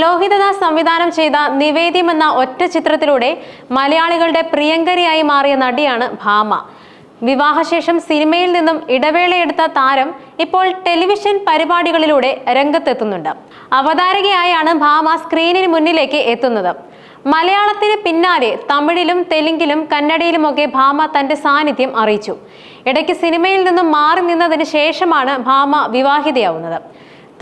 ലോഹിതദാസ് സംവിധാനം ചെയ്ത നിവേദ്യം എന്ന ഒറ്റ ചിത്രത്തിലൂടെ മലയാളികളുടെ പ്രിയങ്കരിയായി മാറിയ നടിയാണ് ഭാമ. വിവാഹശേഷം സിനിമയിൽ നിന്നും ഇടവേളയെടുത്ത താരം ഇപ്പോൾ ടെലിവിഷൻ പരിപാടികളിലൂടെ രംഗത്തെത്തുന്നുണ്ട്. അവതാരകയായാണ് ഭാമ സ്ക്രീനിന് മുന്നിലേക്ക് എത്തുന്നത്. മലയാളത്തിന് പിന്നാലെ തമിഴിലും തെലുങ്കിലും കന്നഡയിലുമൊക്കെ ഭാമ തന്റെ സാന്നിധ്യം അറിയിച്ചു. ഇടയ്ക്ക് സിനിമയിൽ നിന്നും മാറി നിന്നതിന് ശേഷമാണ് ഭാമ വിവാഹിതയാവുന്നത്.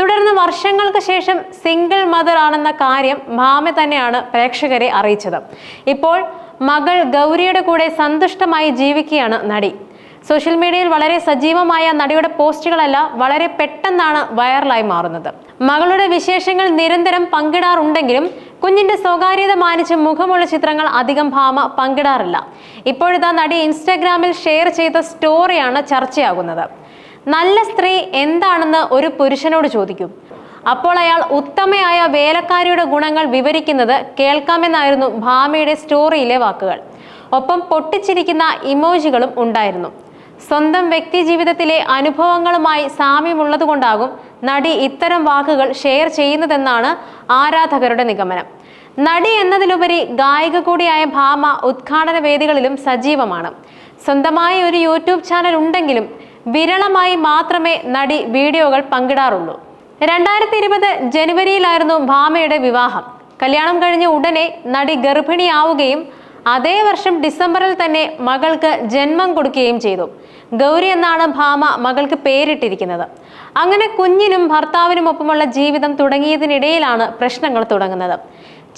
തുടർന്ന് വർഷങ്ങൾക്ക് ശേഷം സിംഗിൾ മദർ ആണെന്ന കാര്യം ഭാമ തന്നെയാണ് പ്രേക്ഷകരെ അറിയിച്ചത്. ഇപ്പോൾ മകൾ ഗൗരിയുടെ കൂടെ സന്തുഷ്ടമായി ജീവിക്കുകയാണ് നടി. സോഷ്യൽ മീഡിയയിൽ വളരെ സജീവമായ നടിയുടെ പോസ്റ്റുകളല്ല വളരെ പെട്ടെന്നാണ് വൈറലായി മാറുന്നത്. മകളുടെ വിശേഷങ്ങൾ നിരന്തരം പങ്കിടാറുണ്ടെങ്കിലും കുഞ്ഞിന്റെ സ്വകാര്യത മാനിച്ച് മുഖമുള്ള ചിത്രങ്ങൾ അധികം ഭാമ പങ്കിടാറില്ല. ഇപ്പോഴത്തെ നടി ഇൻസ്റ്റാഗ്രാമിൽ ഷെയർ ചെയ്ത സ്റ്റോറിയാണ് ചർച്ചയാകുന്നത്. നല്ല സ്ത്രീ എന്താണെന്ന് ഒരു പുരുഷനോട് ചോദിക്കും. അപ്പോൾ അയാൾ ഉത്തമയായ വേലക്കാരിയുടെ ഗുണങ്ങൾ വിവരിക്കുന്നത് കേൾക്കാമെന്നായിരുന്നു ഭാമയുടെ സ്റ്റോറിയിലെ വാക്കുകൾ. ഒപ്പം പൊട്ടിച്ചിരിക്കുന്ന ഇമോജികളും ഉണ്ടായിരുന്നു. സ്വന്തം വ്യക്തി ജീവിതത്തിലെ അനുഭവങ്ങളുമായി സാമ്യമുള്ളതുകൊണ്ടാകും നടി ഇത്തരം വാക്കുകൾ ഷെയർ ചെയ്യുന്നതെന്നാണ് ആരാധകരുടെ നിഗമനം. നടി എന്നതിലുപരി ഗായിക കൂടിയായ ഭാമ ഉദ്ഘാടന വേദികളിലും സജീവമാണ്. സ്വന്തമായ ഒരു യൂട്യൂബ് ചാനൽ ഉണ്ടെങ്കിലും വിരളമായി മാത്രമേ നടി വീഡിയോകൾ പങ്കിടാറുള്ളൂ. രണ്ടായിരത്തി ഇരുപത് ജനുവരിയിലായിരുന്നു ഭാമയുടെ വിവാഹം. കല്യാണം കഴിഞ്ഞ ഉടനെ നടി ഗർഭിണിയാവുകയും അതേ വർഷം ഡിസംബറിൽ തന്നെ മകൾക്ക് ജന്മം കൊടുക്കുകയും ചെയ്തു. ഗൗരി എന്നാണ് ഭാമ മകൾക്ക് പേരിട്ടിരിക്കുന്നത്. അങ്ങനെ കുഞ്ഞിനും ഭർത്താവിനുമൊപ്പമുള്ള ജീവിതം തുടങ്ങിയതിനിടയിലാണ് പ്രശ്നങ്ങൾ തുടങ്ങുന്നത്.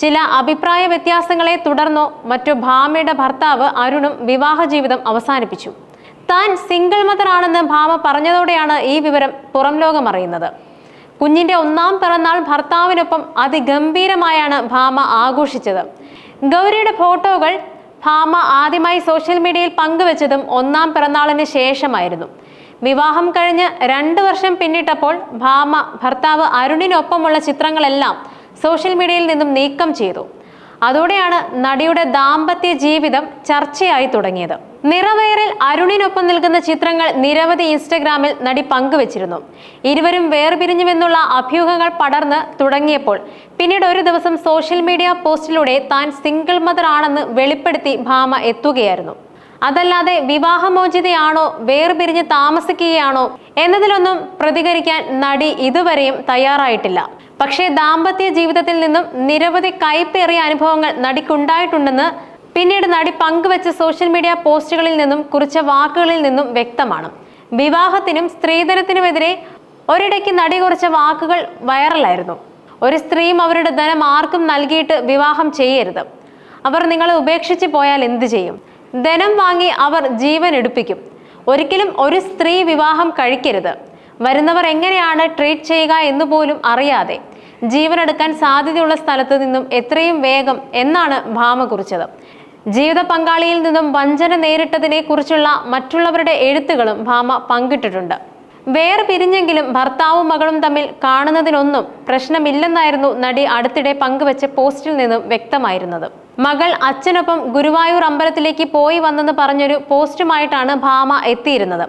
ചില അഭിപ്രായ വ്യത്യാസങ്ങളെ തുടർന്നോ മറ്റു ഭാമയുടെ ഭർത്താവ് അരുണും വിവാഹ ജീവിതം അവസാനിപ്പിച്ചു. താൻ സിംഗിൾ മദർ ആണെന്ന് ഭാമ പറഞ്ഞതോടെയാണ് ഈ വിവരം പുറം ലോകം അറിയുന്നത്. കുഞ്ഞിന്റെ ഒന്നാം പിറന്നാൾ ഭർത്താവിനൊപ്പം അതിഗംഭീരമായാണ് ഭാമ ആഘോഷിച്ചത്. ഗൗരിയുടെ ഫോട്ടോകൾ ഭാമ ആദ്യമായി സോഷ്യൽ മീഡിയയിൽ പങ്കുവച്ചതും ഒന്നാം പിറന്നാളിന് ശേഷമായിരുന്നു. വിവാഹം കഴിഞ്ഞ് രണ്ട് വർഷം പിന്നിട്ടപ്പോൾ ഭാമ ഭർത്താവ് അരുണിനൊപ്പമുള്ള ചിത്രങ്ങളെല്ലാം സോഷ്യൽ മീഡിയയിൽ നിന്നും നീക്കം ചെയ്തു. അതോടെയാണ് നടിയുടെ ദാമ്പത്യ ജീവിതം ചർച്ചയായി തുടങ്ങിയത്. നിറവേറിൽ അരുണിനൊപ്പം നിൽക്കുന്ന ചിത്രങ്ങൾ നിരവധി ഇൻസ്റ്റഗ്രാമിൽ നടി പങ്കുവച്ചിരുന്നു. ഇരുവരും വേർപിരിഞ്ഞുവെന്നുള്ള അഭ്യൂഹങ്ങൾ പടർന്ന് തുടങ്ങിയപ്പോൾ പിന്നീട് ഒരു ദിവസം സോഷ്യൽ മീഡിയ പോസ്റ്റിലൂടെ താൻ സിംഗിൾ മദർ ആണെന്ന് വെളിപ്പെടുത്തി ഭാമ എത്തുകയായിരുന്നു. അതല്ലാതെ വിവാഹമോചിതയാണോ വേർപിരിഞ്ഞ് താമസിക്കുകയാണോ എന്നതിലൊന്നും പ്രതികരിക്കാൻ നടി ഇതുവരെയും തയ്യാറായിട്ടില്ല. പക്ഷേ ദാമ്പത്യ ജീവിതത്തിൽ നിന്നും നിരവധി കൈപ്പേറിയ അനുഭവങ്ങൾ നടിക്കുണ്ടായിട്ടുണ്ടെന്ന് പിന്നീട് നടി പങ്കുവച്ച സോഷ്യൽ മീഡിയ പോസ്റ്റുകളിൽ നിന്നും കുറിച്ച വാക്കുകളിൽ നിന്നും വ്യക്തമാണ്. വിവാഹത്തിനും സ്ത്രീധനത്തിനുമെതിരെ ഒരിടയ്ക്ക് നടി കുറിച്ച വാക്കുകൾ വൈറലായിരുന്നു. ഒരു സ്ത്രീയും അവരുടെ ധനം ആർക്കും നൽകിയിട്ട് വിവാഹം ചെയ്യരുത്. അവർ നിങ്ങളെ ഉപേക്ഷിച്ച് പോയാൽ എന്തു ചെയ്യും? ധനം വാങ്ങി അവർ ജീവൻ എടുപ്പിക്കും. ഒരിക്കലും ഒരു സ്ത്രീ വിവാഹം കഴിക്കരുത്. വരുന്നവർ എങ്ങനെയാണ് ട്രീറ്റ് ചെയ്യുക എന്ന് പോലും അറിയാതെ ജീവനെടുക്കാൻ സാധ്യതയുള്ള സ്ഥലത്തു നിന്നും എത്രയും വേഗം എന്നാണ് ഭാമ കുറിച്ചത്. ജീവിത പങ്കാളിയിൽ നിന്നും വഞ്ചന നേരിട്ടതിനെ കുറിച്ചുള്ള മറ്റുള്ളവരുടെ എഴുത്തുകളും ഭാമ പങ്കിട്ടിട്ടുണ്ട്. വേറെ പിരിഞ്ഞെങ്കിലും ഭർത്താവും മകളും തമ്മിൽ കാണുന്നതിനൊന്നും പ്രശ്നമില്ലെന്നായിരുന്നു നടി അടുത്തിടെ പങ്കുവച്ച പോസ്റ്റിൽ നിന്നും വ്യക്തമായിരുന്നത്. മകൾ അച്ഛനൊപ്പം ഗുരുവായൂർ അമ്പലത്തിലേക്ക് പോയി വന്നെന്ന് പറഞ്ഞൊരു പോസ്റ്റുമായിട്ടാണ് ഭാമ എത്തിയിരുന്നത്.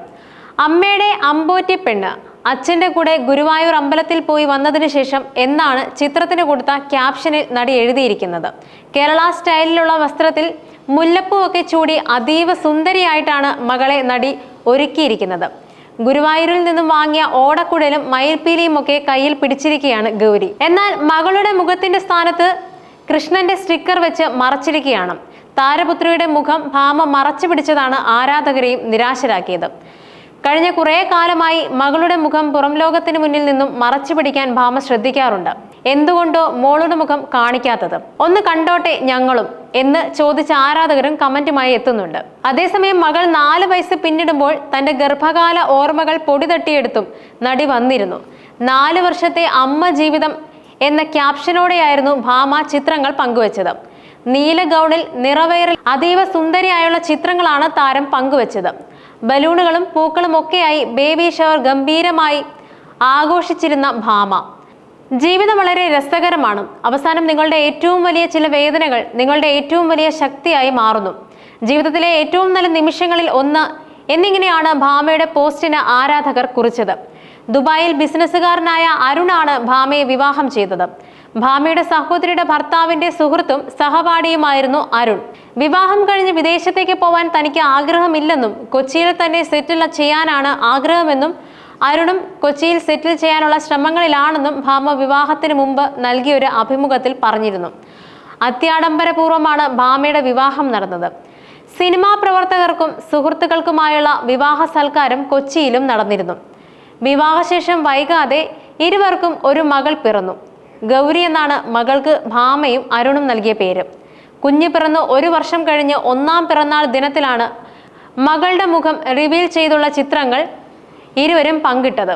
അമ്മയുടെ അമ്പോറ്റി പെണ്ണ് അച്ഛന്റെ കൂടെ ഗുരുവായൂർ അമ്പലത്തിൽ പോയി വന്നതിന് ശേഷം എന്നാണ് ചിത്രത്തിന് കൊടുത്ത ക്യാപ്ഷനിൽ നടി എഴുതിയിരിക്കുന്നത്. കേരള സ്റ്റൈലിലുള്ള വസ്ത്രത്തിൽ മുല്ലപ്പൂവൊക്കെ ചൂടി അതീവ സുന്ദരിയായിട്ടാണ് മകളെ നടി ഒരുക്കിയിരിക്കുന്നത്. ഗുരുവായൂരിൽ നിന്നും വാങ്ങിയ ഓടക്കുഴലും മയിൽപ്പീലിയും ഒക്കെ കയ്യിൽ പിടിച്ചിരിക്കുകയാണ് ഗൗരി. എന്നാൽ മകളുടെ മുഖത്തിന്റെ സ്ഥാനത്ത് കൃഷ്ണന്റെ സ്റ്റിക്കർ വെച്ച് മറച്ചിരിക്കുകയാണ്. താരപുത്രിയുടെ മുഖം ഭാമ മറച്ചു പിടിച്ചതാണ് ആരാധകരെയും നിരാശരാക്കിയത്. കഴിഞ്ഞ കുറേ കാലമായി മകളുടെ മുഖം പുറം ലോകത്തിന് മുന്നിൽ നിന്നും മറച്ചു പിടിക്കാൻ ഭാമ ശ്രദ്ധിക്കാറുണ്ട്. എന്തുകൊണ്ടോ മോളുടെ മുഖം കാണിക്കാത്തത്. ഒന്ന് കണ്ടോട്ടെ ഞങ്ങളും എന്ന് ചോദിച്ച ആരാധകരും കമന്റുമായി എത്തുന്നുണ്ട്. അതേസമയം മകൾ നാല് വയസ്സ് പിന്നിടുമ്പോൾ തന്റെ ഗർഭകാല ഓർമ്മകൾ പൊടി തട്ടിയെടുത്തും നടി വന്നിരുന്നു. നാല് വർഷത്തെ അമ്മ ജീവിതം എന്ന ക്യാപ്ഷനോടെയായിരുന്നു ഭാമ ചിത്രങ്ങൾ പങ്കുവച്ചത്. നീല ഗൗണിൽ നിറവേറിൽ അതീവ സുന്ദരിയായുള്ള ചിത്രങ്ങളാണ് താരം പങ്കുവച്ചത്. ബലൂണുകളും പൂക്കളും ഒക്കെയായി ബേബി ഷവർ ഗംഭീരമായി ആഘോഷിച്ചിരുന്ന ഭാമ. ജീവിതം വളരെ രസകരമാണ്. അവസാനം നിങ്ങളുടെ ഏറ്റവും വലിയ ചില വേദനകൾ നിങ്ങളുടെ ഏറ്റവും വലിയ ശക്തിയായി മാറുന്നു. ജീവിതത്തിലെ ഏറ്റവും നല്ല നിമിഷങ്ങളിൽ ഒന്ന് എന്നിങ്ങനെയാണ് ഭാമയുടെ പോസ്റ്റിന് ആരാധകർ കുറിച്ചത്. ദുബായിൽ ബിസിനസ്സുകാരനായ അരുണാണ് ഭാമയെ വിവാഹം ചെയ്തത്. ഭാമയുടെ സഹോദരിയുടെ ഭർത്താവിന്റെ സുഹൃത്തും സഹപാഠിയുമായിരുന്നു അരുൺ. വിവാഹം കഴിഞ്ഞ് വിദേശത്തേക്ക് പോവാൻ തനിക്ക് ആഗ്രഹമില്ലെന്നും കൊച്ചിയിൽ തന്നെ സെറ്റിൽ ചെയ്യാനാണ് ആഗ്രഹമെന്നും അരുണും കൊച്ചിയിൽ സെറ്റിൽ ചെയ്യാനുള്ള ശ്രമങ്ങളിലാണെന്നും ഭാമ വിവാഹത്തിന് മുമ്പ് നൽകിയ ഒരു അഭിമുഖത്തിൽ പറഞ്ഞിരുന്നു. അത്യാഡംബരപൂർവമാണ് ഭാമയുടെ വിവാഹം നടന്നത്. സിനിമാ പ്രവർത്തകർക്കും സുഹൃത്തുക്കൾക്കുമായുള്ള വിവാഹ സൽക്കാരം കൊച്ചിയിലും നടന്നിരുന്നു. വിവാഹശേഷം വൈകാതെ ഇരുവർക്കും ഒരു മകൾ പിറന്നു. ഗൗരി എന്നാണ് മകൾക്ക് ഭാമയും അരുണും നൽകിയ പേര്. കുഞ്ഞ് പിറന്ന് ഒരു വർഷം കഴിഞ്ഞ് ഒന്നാം പിറന്നാൾ ദിനത്തിലാണ് മകളുടെ മുഖം റിവീൽ ചെയ്തുള്ള ചിത്രങ്ങൾ ഇരുവരും പങ്കിട്ടത്.